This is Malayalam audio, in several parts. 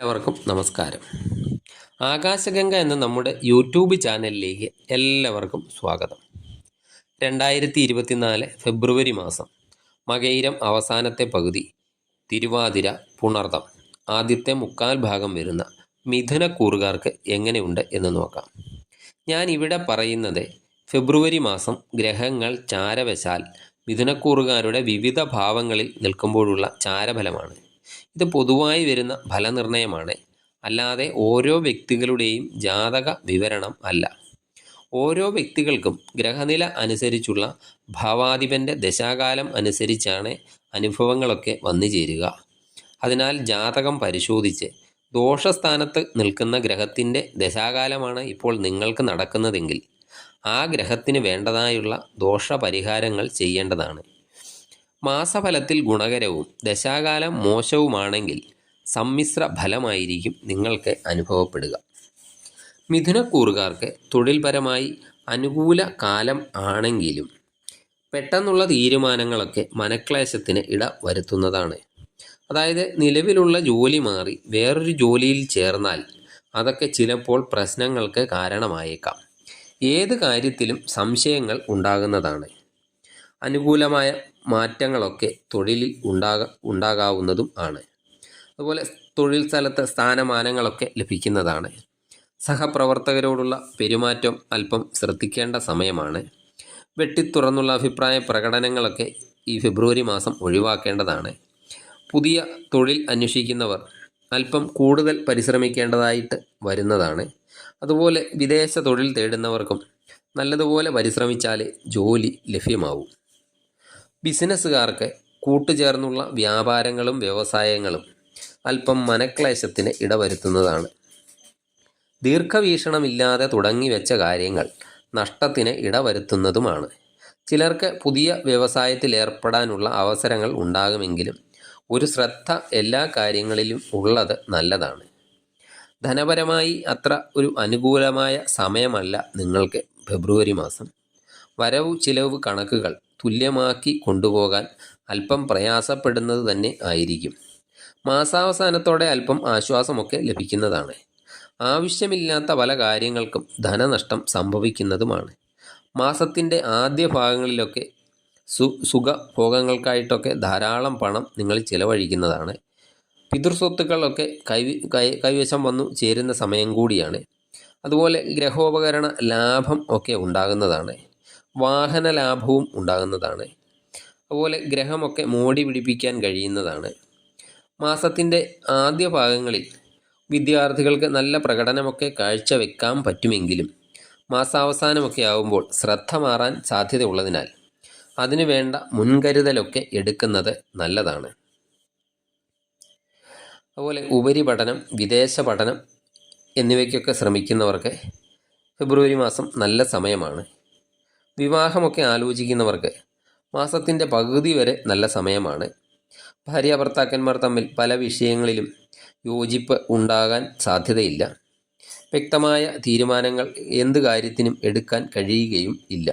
എല്ലാവർക്കും നമസ്കാരം. ആകാശഗംഗ എന്ന നമ്മുടെ യൂട്യൂബ് ചാനലിലേക്ക് എല്ലാവർക്കും സ്വാഗതം. രണ്ടായിരത്തി ഇരുപത്തിനാല് ഫെബ്രുവരി മാസം മകയിരം അവസാനത്തെ പകുതി തിരുവാതിര പുണർതം ആദ്യത്തെ മുക്കാൽ ഭാഗം വരുന്ന മിഥുനക്കൂറുകാർക്ക് എങ്ങനെയുണ്ട് എന്ന് നോക്കാം. ഞാൻ ഇവിടെ പറയുന്നത് ഫെബ്രുവരി മാസം ഗ്രഹങ്ങൾ ചാരവശാൽ മിഥുനക്കൂറുകാരുടെ വിവിധ ഭാവങ്ങളിൽ നിൽക്കുമ്പോഴുള്ള ചാരഫലമാണ്. ഇത് പൊതുവായി വരുന്ന ഫലനിർണയമാണ് അല്ലാതെ ഓരോ വ്യക്തികളുടെയും ജാതക വിവരണം അല്ല. ഓരോ വ്യക്തികൾക്കും ഗ്രഹനില അനുസരിച്ചുള്ള ഭാവാധിപന്റെ ദശാകാലം അനുസരിച്ചാണ് അനുഭവങ്ങളൊക്കെ വന്നു ചേരുക. അതിനാൽ ജാതകം പരിശോധിച്ച് ദോഷസ്ഥാനത്ത് നിൽക്കുന്ന ഗ്രഹത്തിന്റെ ദശാകാലമാണ് ഇപ്പോൾ നിങ്ങൾക്ക് നടക്കുന്നതെങ്കിൽ ആ ഗ്രഹത്തിന് വേണ്ടതായുള്ള ദോഷപരിഹാരങ്ങൾ ചെയ്യേണ്ടതാണ്. മാസഫലത്തിൽ ഗുണകരവും ദശാകാലം മോശവുമാണെങ്കിൽ സമ്മിശ്ര ഫലമായിരിക്കും നിങ്ങൾക്ക് അനുഭവപ്പെടുക. മിഥുനക്കൂറുകാർക്ക് തൊഴിൽപരമായി അനുകൂല കാലം ആണെങ്കിലും പെട്ടെന്നുള്ള തീരുമാനങ്ങളൊക്കെ മനക്ലേശത്തിന് ഇട വരുത്തുന്നതാണ്. അതായത് നിലവിലുള്ള ജോലി മാറി വേറൊരു ജോലിയിൽ ചേർന്നാൽ അതൊക്കെ ചിലപ്പോൾ പ്രശ്നങ്ങൾക്ക് കാരണമായേക്കാം. ഏത് കാര്യത്തിലും സംശയങ്ങൾ ഉണ്ടാകുന്നതാണ്. അനുകൂലമായ മാറ്റങ്ങളൊക്കെ തൊഴിലിൽ ഉണ്ടാക ഉണ്ടാകാവുന്നതും ആണ്. അതുപോലെ തൊഴിൽ സ്ഥലത്ത് സ്ഥാനമാനങ്ങളൊക്കെ ലഭിക്കുന്നതാണ്. സഹപ്രവർത്തകരോടുള്ള പെരുമാറ്റം അല്പം ശ്രദ്ധിക്കേണ്ട സമയമാണ്. വെട്ടിത്തുറന്നുള്ള അഭിപ്രായ പ്രകടനങ്ങളൊക്കെ ഈ ഫെബ്രുവരി മാസം ഒഴിവാക്കേണ്ടതാണ്. പുതിയ തൊഴിൽ അന്വേഷിക്കുന്നവർ അല്പം കൂടുതൽ പരിശ്രമിക്കേണ്ടതായിട്ട് വരുന്നതാണ്. അതുപോലെ വിദേശ തൊഴിൽ തേടുന്നവർക്കും നല്ലതുപോലെ പരിശ്രമിച്ചാൽ ജോലി ലഭ്യമാവും. ബിസിനസ്സുകാർക്ക് കൂട്ടുചേർന്നുള്ള വ്യാപാരങ്ങളും വ്യവസായങ്ങളും അല്പം മനക്ലേശത്തിന് ഇടവരുത്തുന്നതാണ്. ദീർഘവീക്ഷണമില്ലാതെ തുടങ്ങി വെച്ച കാര്യങ്ങൾ നഷ്ടത്തിന് ഇടവരുത്തുന്നതുമാണ്. ചിലർക്ക് പുതിയ വ്യവസായത്തിൽ ഏർപ്പെടാനുള്ള അവസരങ്ങൾ ഉണ്ടാകുമെങ്കിലും ഒരു ശ്രദ്ധ എല്ലാ കാര്യങ്ങളിലും ഉള്ളത് നല്ലതാണ്. ധനപരമായി അത്ര ഒരു അനുകൂലമായ സമയമല്ല നിങ്ങൾക്ക് ഫെബ്രുവരി മാസം. വരവ് ചിലവ് കണക്കുകൾ തുല്യമാക്കി കൊണ്ടുപോകാൻ അല്പം പ്രയാസപ്പെടുന്നത് തന്നെ ആയിരിക്കും. മാസാവസാനത്തോടെ അല്പം ആശ്വാസമൊക്കെ ലഭിക്കുന്നതാണ്. ആവശ്യമില്ലാത്ത പല കാര്യങ്ങൾക്കും ധനനഷ്ടം സംഭവിക്കുന്നതുമാണ്. മാസത്തിന്റെ ആദ്യ ഭാഗങ്ങളിലൊക്കെ സു സുഖഭോഗങ്ങൾക്കായിട്ടൊക്കെ ധാരാളം പണം നിങ്ങൾ ചിലവഴിക്കുന്നതാണ്. പിതൃസ്വത്തുക്കളൊക്കെ കൈ കൈ കൈവശം വന്നു ചേരുന്ന സമയം കൂടിയാണ്. അതുപോലെ ഗ്രഹോപകരണ ലാഭം ഒക്കെ ഉണ്ടാകുന്നതാണ്. വാഹന ലാഭവും ഉണ്ടാകുന്നതാണ്. അതുപോലെ ഗ്രഹമൊക്കെ മോടി പിടിപ്പിക്കാൻ കഴിയുന്നതാണ്. മാസത്തിന്റെ ആദ്യ ഭാഗങ്ങളിൽ വിദ്യാർത്ഥികൾക്ക് നല്ല പ്രകടനമൊക്കെ കാഴ്ചവെക്കാൻ പറ്റുമെങ്കിലും മാസാവസാനമൊക്കെ ആകുമ്പോൾ ശ്രദ്ധ മാറാൻ സാധ്യതയുള്ളതിനാൽ അതിനു വേണ്ട മുൻകരുതലൊക്കെ എടുക്കുന്നത് നല്ലതാണ്. അതുപോലെ ഉപരിപഠനം വിദേശ പഠനം എന്നിവയ്ക്കൊക്കെ ശ്രമിക്കുന്നവർക്ക് ഫെബ്രുവരി മാസം നല്ല സമയമാണ്. വിവാഹമൊക്കെ ആലോചിക്കുന്നവർക്ക് മാസത്തിന്റെ പകുതി വരെ നല്ല സമയമാണ്. ഭാര്യ ഭർത്താക്കന്മാർ തമ്മിൽ പല വിഷയങ്ങളിലും യോജിപ്പ് ഉണ്ടാകാൻ സാധ്യതയില്ല. വ്യക്തമായ തീരുമാനങ്ങൾ എന്ത് കാര്യത്തിനും എടുക്കാൻ കഴിയുകയും ഇല്ല.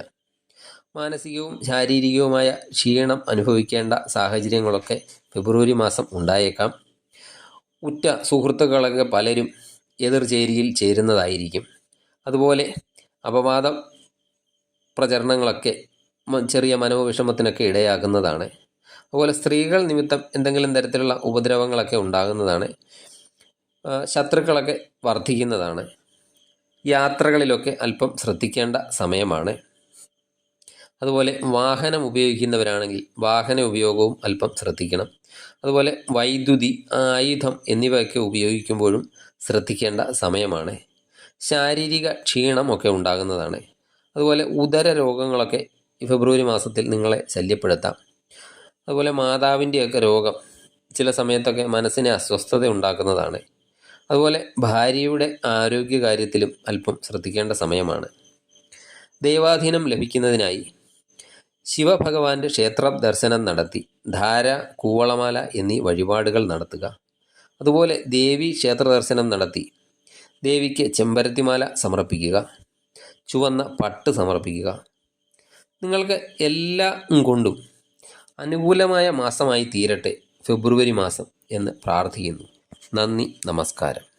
മാനസികവും ശാരീരികവുമായ ക്ഷീണം അനുഭവിക്കേണ്ട സാഹചര്യങ്ങളൊക്കെ ഫെബ്രുവരി മാസം ഉണ്ടായേക്കാം. ഉറ്റ സുഹൃത്തുക്കളൊക്കെ പലരും എതിർചേരിയിൽ ചേരുന്നതായിരിക്കും. അതുപോലെ അപവാദ പ്രചരണങ്ങളൊക്കെ ചെറിയ മനോവിഷമത്തിനൊക്കെ ഇടയാക്കുന്നതാണ്. അതുപോലെ സ്ത്രീകൾ നിമിത്തം എന്തെങ്കിലും തരത്തിലുള്ള ഉപദ്രവങ്ങളൊക്കെ ഉണ്ടാകുന്നതാണ്. ശത്രുക്കളൊക്കെ വർദ്ധിക്കുന്നതാണ് യാത്രകളിലൊക്കെ അല്പം ശ്രദ്ധിക്കേണ്ട സമയമാണ്. അതുപോലെ വാഹനം ഉപയോഗിക്കുന്നവരാണെങ്കിൽ വാഹന ഉപയോഗവും അല്പം ശ്രദ്ധിക്കണം. അതുപോലെ വൈദ്യുതി ആയുധം എന്നിവയൊക്കെ ഉപയോഗിക്കുമ്പോഴും ശ്രദ്ധിക്കേണ്ട സമയമാണ്. ശാരീരിക ക്ഷീണമൊക്കെ ഉണ്ടാകുന്നതാണ്. അതുപോലെ ഉദര രോഗങ്ങളൊക്കെ ഫെബ്രുവരി മാസത്തിൽ നിങ്ങളെ ശല്യപ്പെടുത്താം. അതുപോലെ മാതാവിന്റെയൊക്കെ രോഗം ചില സമയത്തൊക്കെ മനസ്സിനെ അസ്വസ്ഥത ഉണ്ടാക്കുന്നതാണ്. അതുപോലെ ഭാര്യയുടെ ആരോഗ്യകാര്യത്തിലും അല്പം ശ്രദ്ധിക്കേണ്ട സമയമാണ്. ദൈവാധീനം ലഭിക്കുന്നതിനായി ശിവഭഗവാന്റെ ക്ഷേത്ര ദർശനം നടത്തി. ധാര കൂവളമാല എന്നീ വഴിപാടുകൾ നടത്തുക. അതുപോലെ ദേവി ക്ഷേത്ര ദർശനം നടത്തി. ദേവിക്ക് ചെമ്പരത്തിമാല സമർപ്പിക്കുക. ചുവന്ന പട്ട് സമർപ്പിക്കുക. നിങ്ങൾക്ക് എല്ലാം കൊണ്ടും അനുകൂലമായ മാസമായി തീരട്ടെ. ഫെബ്രുവരി മാസം എന്ന് പ്രാർത്ഥിക്കുന്നു. നന്ദി നമസ്കാരം.